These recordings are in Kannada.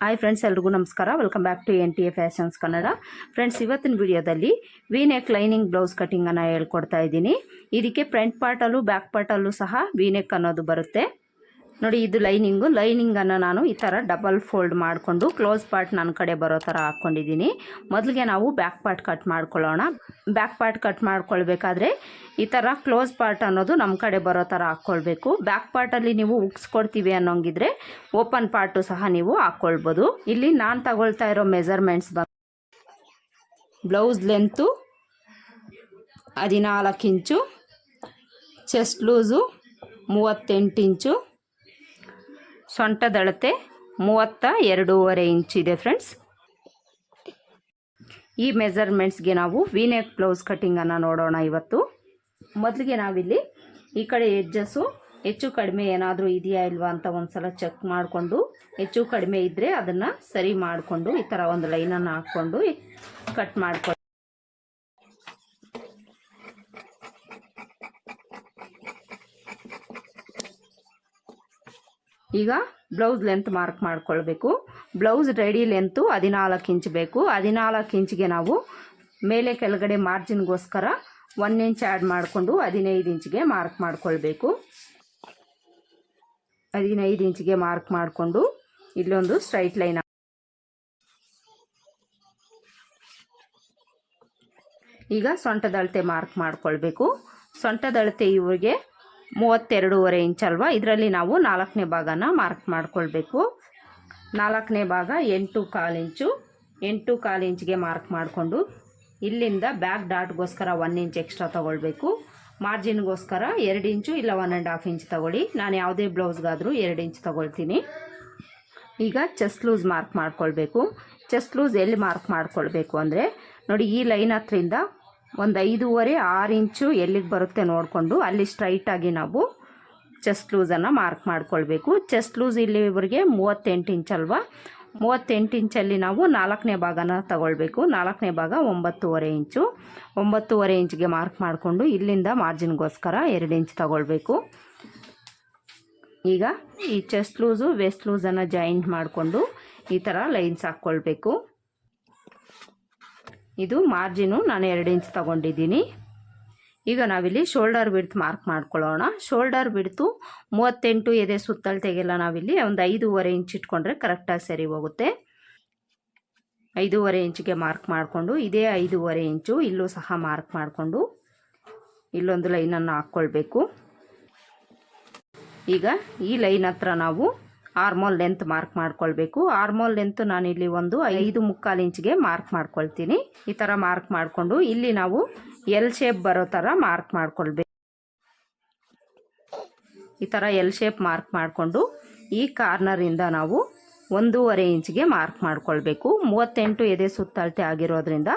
ಹಾಯ್ ಫ್ರೆಂಡ್ಸ್ ಎಲ್ರಿಗೂ ನಮಸ್ಕಾರ. Welcome back to N T A fashions Kannada friends ಇವತ್ತಿನ ವಿಡಿಯೋದಲ್ಲಿ ವಿ ನೆಕ್ ಲೈನಿಂಗ್ ಬ್ಲೌಸ್ ಕಟಿಂಗನ್ನು ಹೇಳ್ಕೊಡ್ತಾ ಇದ್ದೀನಿ. ಇದಕ್ಕೆ ಫ್ರಂಟ್ ಪಾರ್ಟಲ್ಲೂ ಬ್ಯಾಕ್ ಪಾರ್ಟಲ್ಲೂ ಸಹ ವಿ ನೆಕ್ ಅನ್ನೋದು ಬರುತ್ತೆ. ನೋಡಿ, ಇದು ಲೈನಿಂಗು. ಲೈನಿಂಗನ್ನು ನಾನು ಈ ಥರ ಡಬಲ್ ಫೋಲ್ಡ್ ಮಾಡಿಕೊಂಡು ಕ್ಲೋಸ್ ಪಾರ್ಟ್ ನನ್ನ ಕಡೆ ಬರೋ ಥರ ಹಾಕ್ಕೊಂಡಿದ್ದೀನಿ. ಮೊದಲಿಗೆ ನಾವು ಬ್ಯಾಕ್ ಪಾರ್ಟ್ ಕಟ್ ಮಾಡ್ಕೊಳ್ಳೋಣ. ಬ್ಯಾಕ್ ಪಾರ್ಟ್ ಕಟ್ ಮಾಡ್ಕೊಳ್ಬೇಕಾದ್ರೆ ಈ ಥರ ಕ್ಲೋಸ್ ಪಾರ್ಟ್ ಅನ್ನೋದು ನಮ್ಮ ಕಡೆ ಬರೋ ಥರ ಹಾಕ್ಕೊಳ್ಬೇಕು. ಬ್ಯಾಕ್ ಪಾರ್ಟಲ್ಲಿ ನೀವು ಉಗ್ಸ್ಕೊಡ್ತೀವಿ ಅನ್ನೋಂಗಿದ್ರೆ ಓಪನ್ ಪಾರ್ಟು ಸಹ ನೀವು ಹಾಕ್ಕೊಳ್ಬೋದು. ಇಲ್ಲಿ ನಾನು ತಗೊಳ್ತಾ ಇರೋ ಮೆಜರ್ಮೆಂಟ್ಸ್ ಬ ಬ್ಲೌಸ್ ಲೆಂತು ಹದಿನಾಲ್ಕು ಇಂಚು, ಚೆಸ್ಟ್ ಲೂಸು ಮೂವತ್ತೆಂಟು ಇಂಚು ಸೊಂಟದಳತೆ ಮೂವತ್ತ ಎರಡೂವರೆ ಇಂಚಿದೆ ಫ್ರೆಂಡ್ಸ್ ಈ ಮೆಜರ್ಮೆಂಟ್ಸ್ಗೆ ನಾವು ವಿನೆಕ್ ಬ್ಲೌಸ್ ಕಟ್ಟಿಂಗನ್ನು ನೋಡೋಣ ಇವತ್ತು. ಮೊದಲಿಗೆ ನಾವಿಲ್ಲಿ ಈ ಕಡೆ ಎಜ್ಜಸ್ಸು ಹೆಚ್ಚು ಕಡಿಮೆ ಏನಾದರೂ ಇದೆಯಾ ಇಲ್ವಾ ಅಂತ ಒಂದು ಸಲ ಚೆಕ್ ಮಾಡಿಕೊಂಡು, ಹೆಚ್ಚು ಕಡಿಮೆ ಇದ್ದರೆ ಅದನ್ನು ಸರಿ ಮಾಡಿಕೊಂಡು ಈ ಥರ ಒಂದು ಲೈನನ್ನು ಹಾಕ್ಕೊಂಡು ಕಟ್ ಮಾಡ್ಕೊಂಡು ಈಗ ಬ್ಲೌಸ್ ಲೆಂತ್ ಮಾರ್ಕ್ ಮಾಡ್ಕೊಳ್ಬೇಕು. ಬ್ಲೌಸ್ ರೆಡಿ ಲೆಂತು ಹದಿನಾಲ್ಕು ಇಂಚ್ ಬೇಕು. ಹದಿನಾಲ್ಕು ಇಂಚ್ಗೆ ನಾವು ಮೇಲೆ ಕೆಳಗಡೆ ಮಾರ್ಜಿನ್ಗೋಸ್ಕರ ಒನ್ ಇಂಚ್ ಆ್ಯಡ್ ಮಾಡಿಕೊಂಡು ಹದಿನೈದು ಇಂಚ್ಗೆ ಮಾರ್ಕ್ ಮಾಡ್ಕೊಳ್ಬೇಕು. ಹದಿನೈದು ಇಂಚ್ಗೆ ಮಾರ್ಕ್ ಮಾಡಿಕೊಂಡು ಇಲ್ಲೊಂದು ಸ್ಟ್ರೈಟ್ ಲೈನ್ ಈಗ ಸೊಂಟದಳತೆ ಮಾರ್ಕ್ ಮಾಡಿಕೊಳ್ಬೇಕು. ಸೊಂಟದಳತೆ ಇವರಿಗೆ ಮೂವತ್ತೆರಡೂವರೆ ಇಂಚ್ ಅಲ್ವಾ? ಇದರಲ್ಲಿ ನಾವು ನಾಲ್ಕನೇ ಭಾಗನ ಮಾರ್ಕ್ ಮಾಡ್ಕೊಳ್ಬೇಕು. ನಾಲ್ಕನೇ ಭಾಗ ಎಂಟು ಕಾಲು ಇಂಚು. ಎಂಟು ಕಾಲು ಇಂಚ್ಗೆ ಮಾರ್ಕ್ ಮಾಡಿಕೊಂಡು ಇಲ್ಲಿಂದ ಬ್ಯಾಕ್ ಡಾಟ್ಗೋಸ್ಕರ ಒನ್ ಇಂಚ್ ಎಕ್ಸ್ಟ್ರಾ ತೊಗೊಳ್ಬೇಕು. ಮಾರ್ಜಿನ್ಗೋಸ್ಕರ ಎರಡು ಇಂಚು ಇಲ್ಲ ಒನ್ ಆ್ಯಂಡ್ ಹಾಫ್ ಇಂಚ್ ತೊಗೊಳ್ಳಿ. ನಾನು ಯಾವುದೇ ಬ್ಲೌಸ್ಗಾದರೂ ಎರಡು ಇಂಚ್ ತೊಗೊಳ್ತೀನಿ. ಈಗ ಚೆಸ್ಟ್ ಲೂಸ್ ಮಾರ್ಕ್ ಮಾಡ್ಕೊಳ್ಬೇಕು. ಚೆಸ್ಟ್ ಲೂಸ್ ಎಲ್ಲಿ ಮಾರ್ಕ್ ಮಾಡ್ಕೊಳ್ಬೇಕು ಅಂದರೆ ನೋಡಿ ಈ ಲೈನ್ ಹತ್ರಿಂದ ಒಂದು ಐದೂವರೆ, ಆರು ಇಂಚು ಎಲ್ಲಿಗೆ ಬರುತ್ತೆ ನೋಡಿಕೊಂಡು ಅಲ್ಲಿ ಸ್ಟ್ರೈಟಾಗಿ ನಾವು ಚೆಸ್ಟ್ ಲೂಸನ್ನು ಮಾರ್ಕ್ ಮಾಡ್ಕೊಳ್ಬೇಕು. ಚೆಸ್ಟ್ ಲೂಸ್ ಇಲ್ಲಿವರೆಗೆ ಮೂವತ್ತೆಂಟು ಇಂಚ್ ಅಲ್ವಾ? ಮೂವತ್ತೆಂಟು ಇಂಚಲ್ಲಿ ನಾವು ನಾಲ್ಕನೇ ಭಾಗನ ತಗೊಳ್ಬೇಕು. ನಾಲ್ಕನೇ ಭಾಗ ಒಂಬತ್ತುವರೆ ಇಂಚು. ಒಂಬತ್ತುವರೆ ಇಂಚ್ಗೆ ಮಾರ್ಕ್ ಮಾಡಿಕೊಂಡು ಇಲ್ಲಿಂದ ಮಾರ್ಜಿನ್ಗೋಸ್ಕರ ಎರಡು ಇಂಚ್ ತಗೊಳ್ಬೇಕು. ಈಗ ಈ ಚೆಸ್ಟ್ ಲೂಸು ವೆಸ್ಟ್ ಲೂಸನ್ನು ಜಾಯಿಂಟ್ ಮಾಡಿಕೊಂಡು ಈ ಥರ ಲೈನ್ಸ್ ಹಾಕ್ಕೊಳ್ಬೇಕು ಇದು ಮಾರ್ಜಿನು. ನಾನು ಎರಡು ಇಂಚ್ ತಗೊಂಡಿದ್ದೀನಿ. ಈಗ ನಾವಿಲ್ಲಿ ಶೋಲ್ಡರ್ ಬಿಡ್ತ್ ಮಾರ್ಕ್ ಮಾಡ್ಕೊಳ್ಳೋಣ. ಶೋಲ್ಡರ್ ಬಿಡ್ತು ಮೂವತ್ತೆಂಟು ಎದೆ ಸುತ್ತಳತೆಗೆಲ್ಲ ನಾವಿಲ್ಲಿ ಒಂದು ಐದೂವರೆ ಇಂಚ್ ಇಟ್ಕೊಂಡ್ರೆ ಕರೆಕ್ಟಾಗಿ ಸರಿ ಹೋಗುತ್ತೆ. ಐದೂವರೆ ಇಂಚಿಗೆ ಮಾರ್ಕ್ ಮಾಡಿಕೊಂಡು, ಇದೇ ಐದೂವರೆ ಇಂಚು ಇಲ್ಲೂ ಸಹ ಮಾರ್ಕ್ ಮಾಡಿಕೊಂಡು ಇಲ್ಲೊಂದು ಲೈನನ್ನು ಹಾಕ್ಕೊಳ್ಬೇಕು. ಈಗ ಈ ಲೈನ್ ಹತ್ರ ನಾವು ಆರ್ಮೋಲ್ ಲೆಂತ್ ಮಾರ್ಕ್ ಮಾಡ್ಕೊಳ್ಬೇಕು. ಆರ್ಮೋಲ್ ಲೆಂತ್ ನಾನಿಲ್ಲಿ ಒಂದು ಐದು ಮುಕ್ಕಾಲು ಇಂಚ್ಗೆ ಮಾರ್ಕ್ ಮಾಡ್ಕೊಳ್ತೀನಿ. ಈ ಥರ ಮಾರ್ಕ್ ಮಾಡಿಕೊಂಡು ಇಲ್ಲಿ ನಾವು ಎಲ್ ಶೇಪ್ ಬರೋ ಥರ ಮಾರ್ಕ್ ಮಾಡ್ಕೊಳ್ಬೇಕು. ಈ ಥರ ಎಲ್ ಶೇಪ್ ಮಾರ್ಕ್ ಮಾಡಿಕೊಂಡು ಈ ಕಾರ್ನರಿಂದ ನಾವು ಒಂದೂವರೆ ಇಂಚ್ಗೆ ಮಾರ್ಕ್ ಮಾಡ್ಕೊಳ್ಬೇಕು. ಮೂವತ್ತೆಂಟು ಎದೆ ಸುತ್ತಳತೆ ಆಗಿರೋದ್ರಿಂದ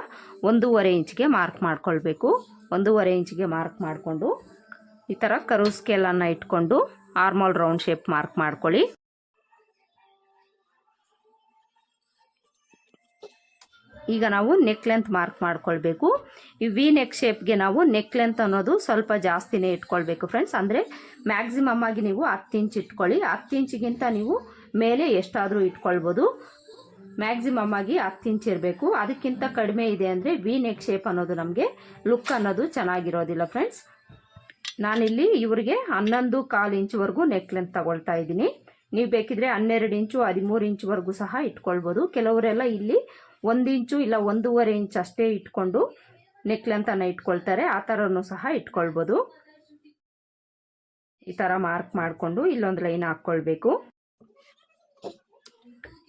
ಒಂದೂವರೆ ಇಂಚ್ಗೆ ಮಾರ್ಕ್ ಮಾಡ್ಕೊಳ್ಬೇಕು. ಒಂದೂವರೆ ಇಂಚ್ಗೆ ಮಾರ್ಕ್ ಮಾಡಿಕೊಂಡು ಈ ಥರ ಕರು ಸ್ಕೇಲನ್ನು ಇಟ್ಕೊಂಡು ಆರ್ಮೋಲ್ ರೌಂಡ್ ಶೇಪ್ ಮಾರ್ಕ್ ಮಾಡ್ಕೊಳ್ಳಿ. ಈಗ ನಾವು ನೆಕ್ ಲೆಂತ್ ಮಾರ್ಕ್ ಮಾಡ್ಕೊಳ್ಬೇಕು. ಈ ವಿ ನೆಕ್ ಶೇಪ್ಗೆ ನಾವು ನೆಕ್ ಲೆಂತ್ ಅನ್ನೋದು ಸ್ವಲ್ಪ ಜಾಸ್ತಿನೇ ಇಟ್ಕೊಳ್ಬೇಕು ಫ್ರೆಂಡ್ಸ್ ಅಂದರೆ ಮ್ಯಾಕ್ಸಿಮಮ್ ಆಗಿ ನೀವು ಹತ್ತು ಇಂಚ್ ಇಟ್ಕೊಳ್ಳಿ. ಹತ್ತು ಇಂಚಿಗಿಂತ ನೀವು ಮೇಲೆ ಎಷ್ಟಾದರೂ ಇಟ್ಕೊಳ್ಬೋದು. ಮ್ಯಾಕ್ಸಿಮಮ್ ಆಗಿ ಹತ್ತು ಇಂಚ್ ಇರಬೇಕು. ಅದಕ್ಕಿಂತ ಕಡಿಮೆ ಇದೆ ಅಂದರೆ ವಿ ನೆಕ್ ಶೇಪ್ ಅನ್ನೋದು ನಮಗೆ ಲುಕ್ ಅನ್ನೋದು ಚೆನ್ನಾಗಿರೋದಿಲ್ಲ ಫ್ರೆಂಡ್ಸ್ ನಾನಿಲ್ಲಿ ಇವರಿಗೆ ಹನ್ನೊಂದು ಕಾಲು ಇಂಚ್ವರೆಗೂ ನೆಕ್ ಲೆಂತ್ ತಗೊಳ್ತಾ ಇದ್ದೀನಿ. ನೀವು ಬೇಕಿದ್ರೆ ಹನ್ನೆರಡು ಇಂಚು ಹದಿಮೂರು ಇಂಚ್ವರೆಗೂ ಸಹ ಇಟ್ಕೊಳ್ಬೋದು. ಕೆಲವರೆಲ್ಲ ಇಲ್ಲಿ ಒಂದು ಇಂಚು ಇಲ್ಲ ಒಂದೂವರೆ ಇಂಚ್ ಅಷ್ಟೇ ಇಟ್ಕೊಂಡು ನೆಕ್ ಲೆಂತನ್ನು ಇಟ್ಕೊಳ್ತಾರೆ. ಆ ಥರನೂ ಸಹ ಇಟ್ಕೊಳ್ಬೋದು. ಈ ಥರ ಮಾರ್ಕ್ ಮಾಡಿಕೊಂಡು ಇಲ್ಲೊಂದು ಲೈನ್ ಹಾಕ್ಕೊಳ್ಬೇಕು.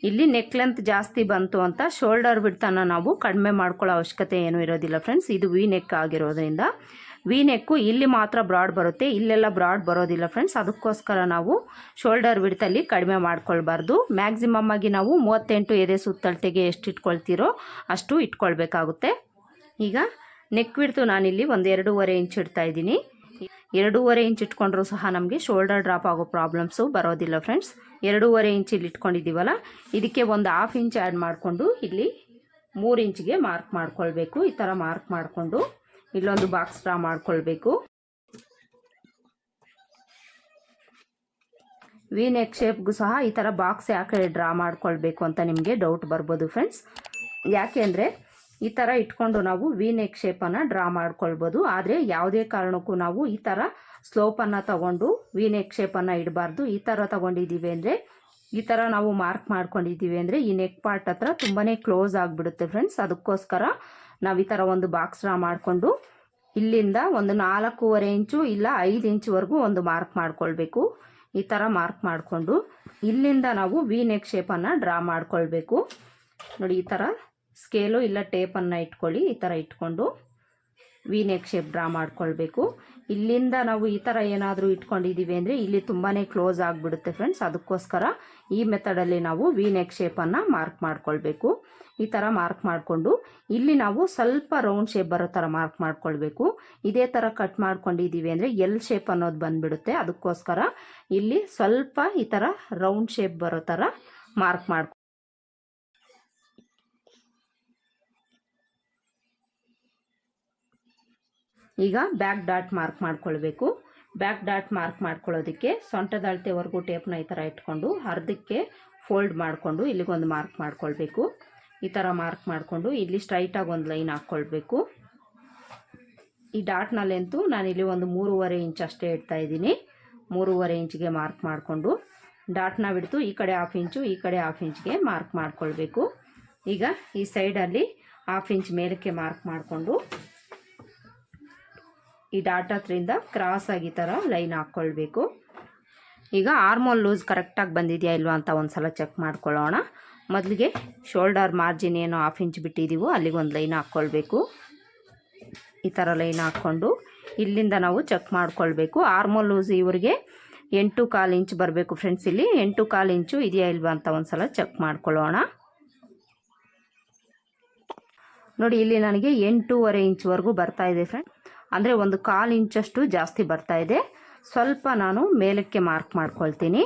ಇಲ್ಲಿ ನೆಕ್ ಲೆಂತ್ ಜಾಸ್ತಿ ಬಂತು ಅಂತ ಶೋಲ್ಡರ್ ಬಿಡ್ತನ ನಾವು ಕಡಿಮೆ ಮಾಡ್ಕೊಳ್ಳೋ ಅವಶ್ಯಕತೆ ಏನೂ ಇರೋದಿಲ್ಲ ಫ್ರೆಂಡ್ಸ್. ಇದು ವಿ ನೆಕ್ ಆಗಿರೋದ್ರಿಂದ ವಿ ನೆಕ್ಕು ಇಲ್ಲಿ ಮಾತ್ರ ಬ್ರಾಡ್ ಬರುತ್ತೆ, ಇಲ್ಲೆಲ್ಲ ಬ್ರಾಡ್ ಬರೋದಿಲ್ಲ ಫ್ರೆಂಡ್ಸ್ ಅದಕ್ಕೋಸ್ಕರ ನಾವು ಶೋಲ್ಡರ್ ವಿಡ್ತಲ್ಲಿ ಕಡಿಮೆ ಮಾಡ್ಕೊಳ್ಬಾರ್ದು. ಮ್ಯಾಕ್ಸಿಮಮ್ ಆಗಿ ನಾವು ಮೂವತ್ತೆಂಟು ಎದೆ ಸುತ್ತಳತೆಗೆ ಎಷ್ಟು ಇಟ್ಕೊಳ್ತೀರೋ ಅಷ್ಟು ಇಟ್ಕೊಳ್ಬೇಕಾಗುತ್ತೆ. ಈಗ ನೆಕ್ ಬಿಡ್ತು ನಾನಿಲ್ಲಿ ಒಂದು ಎರಡೂವರೆ ಇಂಚ್ ಇಡ್ತಾ ಇದ್ದೀನಿ. ಎರಡೂವರೆ ಇಂಚ್ ಇಟ್ಕೊಂಡ್ರೂ ಸಹ ನಮಗೆ ಶೋಲ್ಡರ್ ಡ್ರಾಪ್ ಆಗೋ ಪ್ರಾಬ್ಲಮ್ಸು ಬರೋದಿಲ್ಲ ಫ್ರೆಂಡ್ಸ್ ಎರಡೂವರೆ ಇಂಚ್ ಇಲ್ಲಿ ಇಟ್ಕೊಂಡಿದ್ದೀವಲ್ಲ, ಇದಕ್ಕೆ ಒಂದು ಹಾಫ್ ಇಂಚ್ ಆ್ಯಡ್ ಮಾಡಿಕೊಂಡು ಇಲ್ಲಿ ಮೂರು ಇಂಚಿಗೆ ಮಾರ್ಕ್ ಮಾಡ್ಕೊಳ್ಬೇಕು. ಈ ಥರ ಮಾರ್ಕ್ ಮಾಡಿಕೊಂಡು ಇಲ್ಲೊಂದು ಬಾಕ್ಸ್ ಡ್ರಾ ಮಾಡ್ಕೊಳ್ಬೇಕು. ವಿ ನೆಕ್ ಶೇಪ್ಗೂ ಸಹ ಈ ಥರ ಬಾಕ್ಸ್ ಯಾಕೆ ಡ್ರಾ ಮಾಡ್ಕೊಳ್ಬೇಕು ಅಂತ ನಿಮಗೆ ಡೌಟ್ ಬರ್ಬೋದು ಫ್ರೆಂಡ್ಸ್ ಯಾಕೆ ಅಂದರೆ ಈ ಥರ ಇಟ್ಕೊಂಡು ನಾವು ವಿ ನೆಕ್ ಶೇಪನ್ನು ಡ್ರಾ ಮಾಡ್ಕೊಳ್ಬೋದು. ಆದರೆ ಯಾವುದೇ ಕಾರಣಕ್ಕೂ ನಾವು ಈ ಥರ ಸ್ಲೋಪನ್ನು ತಗೊಂಡು ವಿ ನೆಕ್ ಶೇಪನ್ನು ಇಡಬಾರ್ದು. ಈ ಥರ ತಗೊಂಡಿದ್ದೀವಿ ಅಂದರೆ, ಈ ಥರ ನಾವು ಮಾರ್ಕ್ ಮಾಡ್ಕೊಂಡಿದ್ದೀವಿ ಅಂದರೆ ಈ ನೆಕ್ ಪಾರ್ಟ್ ಹತ್ರ ತುಂಬಾ ಕ್ಲೋಸ್ ಆಗಿಬಿಡುತ್ತೆ ಫ್ರೆಂಡ್ಸ್ ಅದಕ್ಕೋಸ್ಕರ ನಾವು ಈ ಥರ ಒಂದು ಬಾಕ್ಸ್ ಡ್ರಾ ಮಾಡಿಕೊಂಡು ಇಲ್ಲಿಂದ ಒಂದು ನಾಲ್ಕೂವರೆ ಇಂಚು ಇಲ್ಲ ಐದು ಇಂಚುವರೆಗೂ ಒಂದು ಮಾರ್ಕ್ ಮಾಡ್ಕೊಳ್ಬೇಕು. ಈ ಥರ ಮಾರ್ಕ್ ಮಾಡಿಕೊಂಡು ಇಲ್ಲಿಂದ ನಾವು ವಿ ನೆಕ್ ಶೇಪನ್ನು ಡ್ರಾ ಮಾಡ್ಕೊಳ್ಬೇಕು. ನೋಡಿ ಈ ಥರ ಸ್ಕೇಲು ಇಲ್ಲ ಟೇಪನ್ನು ಇಟ್ಕೊಳ್ಳಿ ಈ ಥರ ಇಟ್ಕೊಂಡು ವಿ ನೆಕ್ ಶೇಪ್ ಡ್ರಾ ಮಾಡ್ಕೊಳ್ಬೇಕು. ಇಲ್ಲಿಂದ ನಾವು ಈ ಥರ ಏನಾದರೂ ಇಟ್ಕೊಂಡಿದ್ದೀವಿ ಅಂದರೆ ಇಲ್ಲಿ ತುಂಬಾ ಕ್ಲೋಸ್ ಆಗಿಬಿಡುತ್ತೆ ಫ್ರೆಂಡ್ಸ್. ಅದಕ್ಕೋಸ್ಕರ ಈ ಮೆಥಡಲ್ಲಿ ನಾವು ವಿ ನೆಕ್ ಶೇಪನ್ನು ಮಾರ್ಕ್ ಮಾಡ್ಕೊಳ್ಬೇಕು. ಈ ಥರ ಮಾರ್ಕ್ ಮಾಡಿಕೊಂಡು ಇಲ್ಲಿ ನಾವು ಸ್ವಲ್ಪ ರೌಂಡ್ ಶೇಪ್ ಬರೋ ಥರ ಮಾರ್ಕ್ ಮಾಡ್ಕೊಳ್ಬೇಕು. ಇದೇ ಥರ ಕಟ್ ಮಾಡ್ಕೊಂಡಿದ್ದೀವಿ ಅಂದರೆ ಎಲ್ ಶೇಪ್ ಅನ್ನೋದು ಬಂದ್ಬಿಡುತ್ತೆ. ಅದಕ್ಕೋಸ್ಕರ ಇಲ್ಲಿ ಸ್ವಲ್ಪ ಈ ಥರ ರೌಂಡ್ ಶೇಪ್ ಬರೋ ಥರ ಮಾರ್ಕ್ ಮಾಡ್ಕೊ ಈಗ ಬ್ಯಾಕ್ ಡಾಟ್ ಮಾರ್ಕ್ ಮಾಡ್ಕೊಳ್ಬೇಕು. ಬ್ಯಾಕ್ ಡಾಟ್ ಮಾರ್ಕ್ ಮಾಡ್ಕೊಳ್ಳೋದಕ್ಕೆ ಸೊಂಟದ ಅಳತೆವರೆಗೂ ಟೇಪ್ನ ಈ ಥರ ಇಟ್ಕೊಂಡು ಅರ್ಧಕ್ಕೆ ಫೋಲ್ಡ್ ಮಾಡಿಕೊಂಡು ಇಲ್ಲಿಗೊಂದು ಮಾರ್ಕ್ ಮಾಡ್ಕೊಳ್ಬೇಕು. ಈ ಥರ ಮಾರ್ಕ್ ಮಾಡಿಕೊಂಡು ಇಲ್ಲಿ ಸ್ಟ್ರೈಟಾಗಿ ಒಂದು ಲೈನ್ ಹಾಕ್ಕೊಳ್ಬೇಕು. ಈ ಡಾಟ್ನ ಲೆಂತು ನಾನಿಲ್ಲಿ ಒಂದು ಮೂರುವರೆ ಇಂಚ್ ಅಷ್ಟೇ ಇಡ್ತಾ ಇದ್ದೀನಿ. ಮೂರುವರೆ ಇಂಚ್ಗೆ ಮಾರ್ಕ್ ಮಾಡಿಕೊಂಡು ಡಾಟ್ನ ಬಿಡ್ತು ಈ ಕಡೆ ಹಾಫ್ ಇಂಚು, ಈ ಕಡೆ ಹಾಫ್ ಇಂಚ್ಗೆ ಮಾರ್ಕ್ ಮಾಡಿಕೊಳ್ಬೇಕು. ಈಗ ಈ ಸೈಡಲ್ಲಿ ಹಾಫ್ ಇಂಚ್ ಮೇಲಕ್ಕೆ ಮಾರ್ಕ್ ಮಾಡಿಕೊಂಡು ಈ ಡಾಟ್ ಹತ್ರಿಂದ ಕ್ರಾಸ್ ಆಗಿ ಥರ ಲೈನ್ ಹಾಕ್ಕೊಳ್ಬೇಕು. ಈಗ ಆರ್ಮೋಲ್ ಲೂಸ್ ಕರೆಕ್ಟಾಗಿ ಬಂದಿದೆಯಾ ಇಲ್ವಾ ಅಂತ ಒಂದು ಸಲ ಚೆಕ್ ಮಾಡ್ಕೊಳ್ಳೋಣ. ಮೊದಲಿಗೆ ಶೋಲ್ಡರ್ ಮಾರ್ಜಿನ್ ಏನು ಹಾಫ್ ಇಂಚ್ ಬಿಟ್ಟಿದ್ದೀವೋ ಅಲ್ಲಿಗೆ ಒಂದು ಲೈನ್ ಹಾಕ್ಕೊಳ್ಬೇಕು. ಈ ಥರ ಲೈನ್ ಹಾಕ್ಕೊಂಡು ಇಲ್ಲಿಂದ ನಾವು ಚೆಕ್ ಮಾಡ್ಕೊಳ್ಬೇಕು. ಆರ್ಮೋಲ್ ಲೂಸ್ ಇವರಿಗೆ ಎಂಟು ಕಾಲು ಇಂಚ್ ಬರಬೇಕು ಫ್ರೆಂಡ್ಸ್ ಇಲ್ಲಿ. ಎಂಟು ಕಾಲು ಇಂಚು ಇದೆಯಾ ಇಲ್ವಾ ಅಂತ ಒಂದು ಸಲ ಚೆಕ್ ಮಾಡ್ಕೊಳ್ಳೋಣ. ನೋಡಿ, ಇಲ್ಲಿ ನನಗೆ ಎಂಟೂವರೆ ಇಂಚ್ವರೆಗೂ ಬರ್ತಾ ಇದೆ ಫ್ರೆಂಡ್ ಅಂದರೆ ಒಂದು ಕಾಲು ಇಂಚಷ್ಟು ಜಾಸ್ತಿ ಬರ್ತಾ ಇದೆ. ಸ್ವಲ್ಪ ನಾನು ಮೇಲಕ್ಕೆ ಮಾರ್ಕ್ ಮಾಡ್ಕೊಳ್ತೀನಿ.